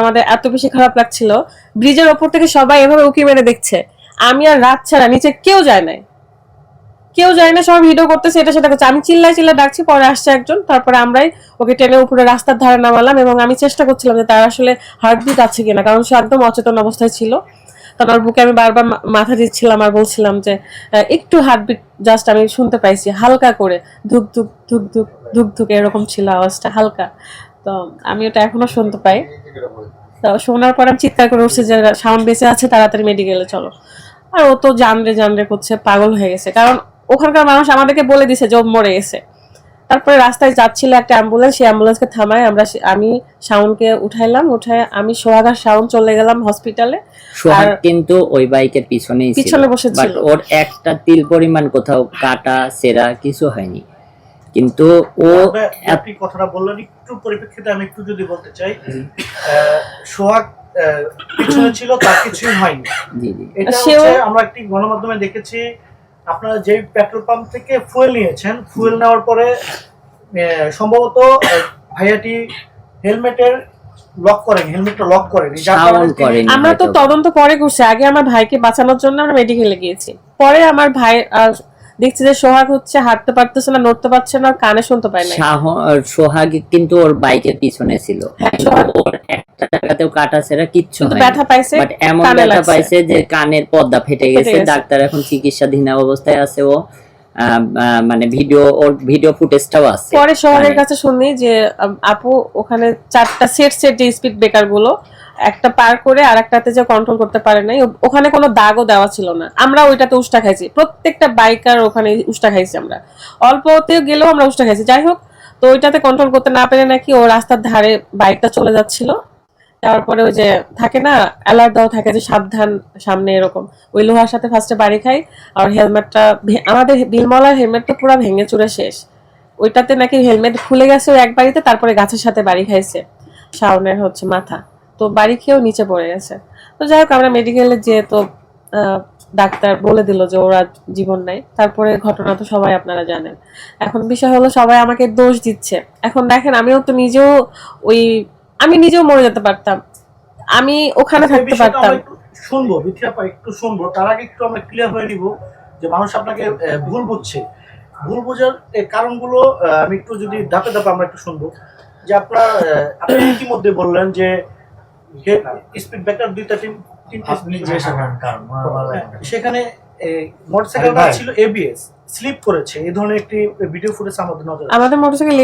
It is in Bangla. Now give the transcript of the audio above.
আমাদের এত বেশি খারাপ লাগছিল। ব্রিজের ওপর থেকে সবাই এভাবে উকি মেরে দেখছে। আমি আর রাত ছাড়া নিচে কেউ যায় নাই। কেউ যায় না সবাই ভিডিও করতেছে, এটা সেটা করছে। আমি চিল্লাই চিল্লাই ডাকছি, পরে আসছে একজন, তারপরে আমরাই ওকে টেনে উপরে রাস্তার ধারে নামালাম এবং আমি চেষ্টা করছিলাম যে তার আসলে হার্টবিট আছে কিনা, কারণ সে একদম অচেতন অবস্থায় ছিল। তারপর বুকে আমি বারবার মাথা দিচ্ছিলাম আর বলছিলাম যে একটু হার্টবিট জাস্ট আমি শুনতে পাইছি, হালকা করে, ধুক ধুক ধুক ধুক ধুক ধুক, এরকম ছিল আওয়াজটা, হালকা। তো আমি ওটা এখনও শুনতে পাই। তো শোনার পর আমি চিৎকার করে উঠছি যে সাউন্ড বেঁচে আছে তাড়াতাড়ি মেডিকেলে চলো। আর ও তো জানরে জানরে করছে পাগল হয়ে গেছে। কারণ ওখানকার মানুষ আমাদেরকে বলে দিছে যে ও মরে গেছে। তারপরে রাস্তায় যাচ্ছিল একটা অ্যাম্বুলেন্স সেই অ্যাম্বুলেন্সকে থামায় আমরা আমি শাওনকে উঠাইলাম উঠায় আমি সোহাগার শাওন চলে গেলাম হসপিটালে সোহাগ কিন্তু ওই বাইকের পিছনেই পিছনে বসে ছিল। ওর একটা তিল পরিমাণ কোথাও কাটা সেরা কিছু হয়নি। কিন্তু ও আপনি কথাটা বললেন একটু পরিপ্রেক্ষিতে আমি একটু যদি বলতে চাই সোহাগ পিছনে ছিল তার কিছুই হয়নি। এটা হচ্ছে আমরা একটি গণমাধ্যমে দেখেছি আপনারা যে পেট্রোল পাম্প থেকে ফুয়েল নিয়েছেন ফুয়েল নেওয়ার পরে আহ, সম্ভবত ভাইয়াটি হেলমেটের লক করেন হেলমেটটা লক করেন সাউন্ড আমরা তো তদন্ত পরে করছি আগে আমার ভাইকে বাঁচানোর জন্য আমরা মেডিকেলে গিয়েছি। পরে আমার ভাই দেখছি যে সোহাগ হচ্ছে হাঁটতে পারতেছে না নড়তে পারছে না কানে শুনতে পায় না সোহাগ কিন্তু ওর বাইকের পিছনে ছিল। হ্যাঁ, ওর একটা জায়গাতেও কাটা সেরা কিচ্ছু ব্যথা পাইছে বাট এমন ব্যথা পাইছে যে কানের পর্দা ফেটে গেছে। ডাক্তার এখন চিকিৎসাধীন অবস্থায় আছে ও। মানে ভিডিও ওর ভিডিও ফুটেজটাও আছে। পরে সোহাগের মানে- কাছে শুনি যে আপু ওখানে চারটা সেট সেট যে স্পিড ব্রেকারগুলো একটা পার করে আর একটাতে যে কন্ট্রোল করতে পারে নাই ওখানে কোনো দাগও দেওয়া ছিল না। আমরা ওইটাতে উষ্টা খাইছি। প্রত্যেকটা বাইকার ওখানে উষ্টা খাইছি আমরা। অল্পতে গেলেও আমরা উষ্টা খাইছি। যাই হোক, তো ওইটাতে কন্ট্রোল করতে না পেরে নাকি ও রাস্তার ধারে বাইকটা চলে যাচ্ছিল। তারপরে ওই যে থাকে না অ্যালার্ট দেওয়া থাকে যে সাবধান সামনে এরকম। ওই লোহার সাথে ফার্স্টে বাড়ি খাই। আর হেলমেটটা আমাদের বিলমলার হেলমেটটা পুরো ভেঙে চুরে শেষ। ওইটাতে নাকি হেলমেট খুলে গেছে ওই এক বাড়িতে, তারপরে গাছের সাথে বাড়ি খাইছে। শাওনের হচ্ছে মাথা। তো বাড়ি খেয়েও নিচে পড়ে গেছে। তো যাই হোক আমরা মেডিকেলে যেয়ে তো ডাক্তার বলে দিল যে ওরা জীবন নাই। তারপরে ঘটনা তো সবাই আপনারা জানেন। এখন বিষয় হলো সবাই আমাকে দোষ দিচ্ছে। এখন দেখেন আমিও তো নিজেও ওই আমি নিজেও মরে যেতে পারতাম। আমি ওখানে থাকতে পারতাম। শুনব বিথি আপা একটু শুনব। তার আগে একটু আমরা ক্লিয়ার হয়ে নিব যে মানুষ আপনাকে ভুল বুঝছে। ভুল বোঝার কারণগুলো আমি একটু যদি ধাপে ধাপে আমরা একটু শুনব। যে আপনার আপনি ইতিমধ্যে বললেন যে স্পিড ব্রেকার দুইটা আপনি হ্যাঁ, সেখানে মোটরসাইকেলটা ছিল এবিএস স্লিপ করেছে। এই ধরনের একটি ভিডিও ফুটেজ আমাদের নজরে আমাদের মোটরসাইকেল